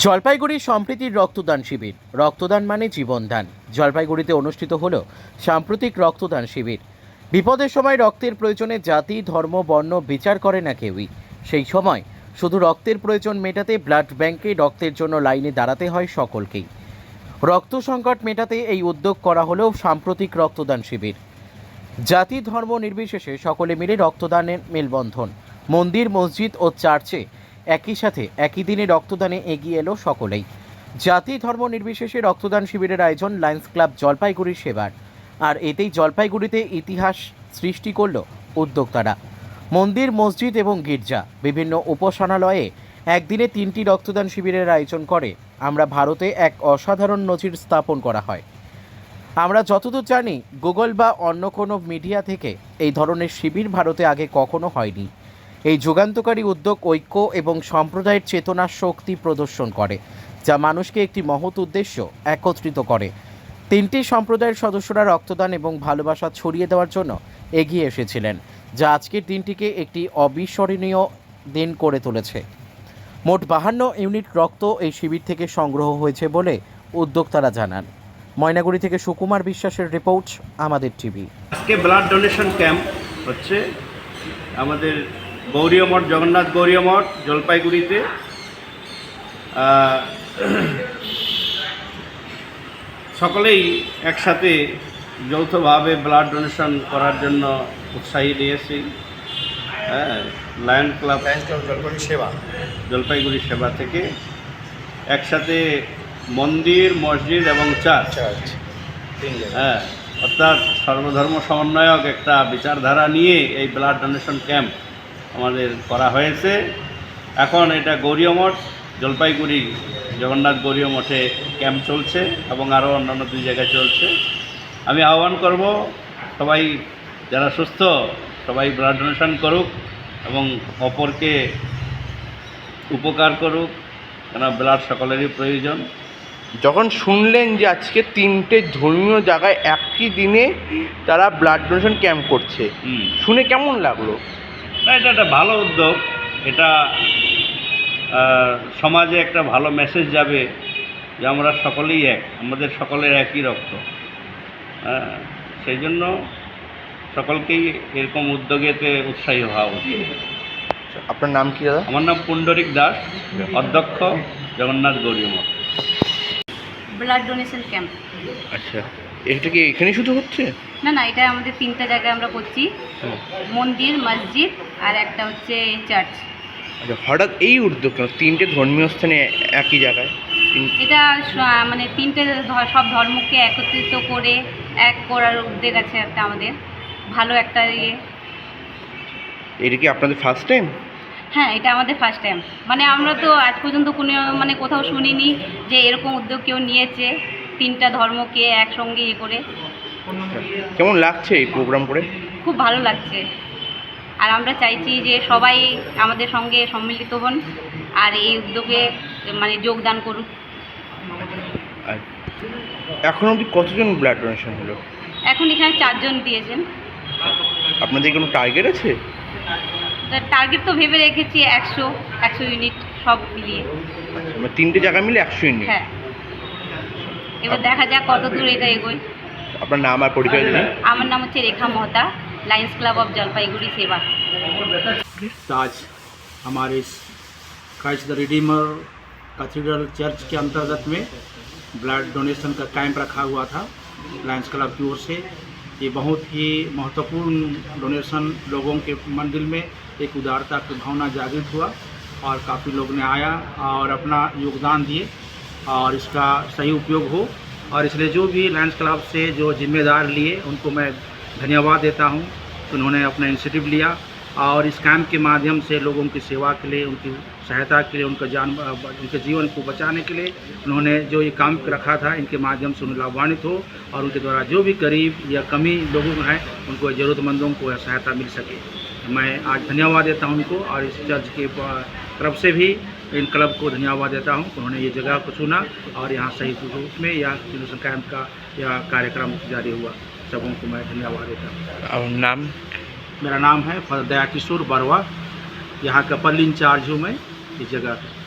জলপাইগুড়ি সম্প্রীতির রক্তদান শিবির। রক্তদান মানে জীবনদান। জলপাইগুড়িতে অনুষ্ঠিত হল সাম্প্রতিক রক্তদান শিবির। বিপদের সময় রক্তের প্রয়োজনে জাতি, ধর্ম, বর্ণ বিচার করে না কেউই। সেই সময় শুধু রক্তের প্রয়োজন মেটাতে ব্লাড ব্যাংকে রক্তের জন্য লাইনে দাঁড়াতে হয় সকলকেই। রক্ত সংকট মেটাতে এই উদ্যোগ করা হলেও সাম্প্রতিক রক্তদান শিবির। জাতি, ধর্ম নির্বিশেষে সকলে মিলে রক্তদানের মেলবন্ধন, মন্দির, মসজিদ ও চার্চে একই সাথে একই দিনে রক্তদানে এগিয়ে এলো সকলেই। জাতি ধর্ম নির্বিশেষে রক্তদান শিবিরের আয়োজন লায়ন্স ক্লাব জলপাইগুড়ির সেবার। আর এতেই জলপাইগুড়িতে ইতিহাস সৃষ্টি করল উদ্যোক্তারা। মন্দির, মসজিদ এবং গির্জা, বিভিন্ন উপাসনালয়ে একদিনে তিনটি রক্তদান শিবিরের আয়োজন করে। আমরা ভারতে এক অসাধারণ নজির স্থাপন করা হয়। আমরা যতদূর জানি, গুগল বা অন্য কোনো মিডিয়া থেকে এই ধরনের শিবির ভারতে আগে কখনো হয়নি। এই যুগান্তকারী উদ্যোগ ঐক্য এবং সম্প্রদায়ের চেতনার শক্তি প্রদর্শন করে, যা মানুষকে একটি মহৎ উদ্দেশ্য একত্রিত করে। তিনটি সম্প্রদায়ের সদস্যরা রক্তদান এবং ভালোবাসা ছড়িয়ে দেওয়ার জন্য এগিয়ে এসেছিলেন, যা আজকের দিনটিকে একটি অবিস্মরণীয় দিন করে তুলেছে। মোট বাহান্ন ইউনিট রক্ত এই শিবির থেকে সংগ্রহ হয়েছে বলে উদ্যোক্তারা জানান। ময়নাগুড়ি থেকে সুকুমার বিশ্বাসের রিপোর্ট, আমাদের টিভি। আজকে ব্লাড ডোনেশন ক্যাম্প হচ্ছে। আমাদের গৌরীয় মঠ জগন্নাথ গৌরীয় মঠ জলপাইগুড়িতে। সকলেই একসাথে যৌথভাবে ব্লাড ডোনেশন করার জন্য উৎসাহী নিয়েছি হ্যাঁ লায়ন ক্লাব জলপাইগুড়ি সেবা। জলপাইগুড়ি সেবা থেকে একসাথে মন্দির মসজিদ এবং চার্চ চার্চ হ্যাঁ অর্থাৎ সর্বধর্ম সমন্বয়ক একটা বিচারধারা নিয়ে এই ব্লাড ডোনেশন ক্যাম্প আমাদের করা হয়েছে। এখন এটা গৌরীয় মঠ জলপাইগুড়ি জগন্নাথ গৌরীয় মঠে ক্যাম্প চলছে এবং আরও অন্যান্য দুই জায়গায় চলছে। আমি আহ্বান করব সবাই যারা সুস্থ সবাই ব্লাড ডোনেশন করুক এবং অপরকে উপকার করুক কেন ব্লাড সকলেরই প্রয়োজন। যখন শুনলেন যে আজকে তিনটে ধর্মীয় জায়গায় একই দিনে তারা ব্লাড ডোনেশন ক্যাম্প করছে শুনে কেমন লাগল? না এটা একটা ভালো উদ্যোগ। এটা সমাজে একটা ভালো মেসেজ যাবে যে আমরা সকলেই এক আমাদের সকলের একই রক্ত। হ্যাঁ, সেই জন্য সকলকেই এরকম উদ্যোগেতে উৎসাহী হওয়া উচিত। আপনার নাম কি দাদা? আমার নাম পুণ্ডরিক দাস অধ্যক্ষ জগন্নাথ গৌরী মঠ ব্লাড ডোনেশন ক্যাম্প আচ্ছা। এটা কি এখানে শুধু হচ্ছে? না না এটা আমাদের তিনটা জায়গায় আমরা করছি। মন্দির মসজিদ আর একটা হচ্ছে চার্চ আচ্ছা হঠাৎ এই উদ্যোগ কেন? তিনটে ধর্মীয় স্থানে একই জায়গায়? এটা মানে তিনটে সব ধর্মকে একত্রিত করে এক করার উদ্যোগ আছে একটা আমাদের। ভালো একটা ইয়ে। এটা কি আপনাদের ফার্স্ট টাইম হ্যাঁ এটা আমাদের ফার্স্ট টাইম মানে আমরা তো আজ পর্যন্ত কোনো মানে কোথাও শুনিনি যে এরকম উদ্যোগ কেউ নিয়েছে। তিনটা ধর্মকে একসঙ্গে ইয়ে করে। কেমন লাগছে এই প্রোগ্রাম করে? খুব ভালো লাগছে। আর আমরা চাইছি যে সবাই আমাদের সঙ্গে সম্মিলিত হন আর এই উদ্যোগে মানে যোগদান করুক আর এখন অবধি কতজন ব্লাড ডোনেশন হলো? এখন এখানে চারজন দিয়েছেন। আপনাদের কোনো টার্গেট আছে? টার্গেট তো ভেবে রেখেছি একশো একশো ইউনিট সব মিলিয়ে। মানে তিনটে জায়গা মিলে একশো ইউনিট হ্যাঁ। এবার দেখা যাক কত দূর এটা এগোয় আপনার নাম আর পরিচয় দিন আমার নাম হচ্ছে Rekha Mehta Lions Club of Jalpaiguri সেবা आज हमारे इस Christ the Redeemer Cathedral Church के अंतर्गत में ब्लड डोनेशन का कैंप रखा हुआ था लायंस क्लब की ओर से ये बहुत ही महत्वपूर्ण डोनेशन लोगों के मन दिल में एक उदारता की भावना जागृत हुआ और काफ़ी लोग ने आया और अपना योगदान दिए और इसका सही उपयोग हो। और इसलिए जो भी लायंस क्लब से जो जिम्मेदार लिए, उनको मैं धन्यवाद देता हूँ। उन्होंने अपना इनिशिएटिव लिया और इस कैंप के माध्यम से लोगों की सेवा के लिए, उनकी सहायता के लिए, उनका जान, उनके जीवन को बचाने के लिए उन्होंने जो ये काम रखा था, इनके माध्यम से उन्हें लाभान्वित हो और उनके द्वारा जो भी गरीब या कमी लोगों है, उनको ज़रूरतमंदों को सहायता मिल सके। मैं आज धन्यवाद देता हूँ उनको और इस चर्च के तरफ़ से भी इन क्लब को धन्यवाद देता हूँ उन्होंने ये जगह को चुना और यहाँ सही रूप में यह कैंप का यह कार्यक्रम जारी हुआ सबों को मैं धन्यवाद देता हूँ। नाम? मेरा नाम है दया किशोर बरवा। यहाँ का पल इंचार्ज हूँ मैं। इस जगह का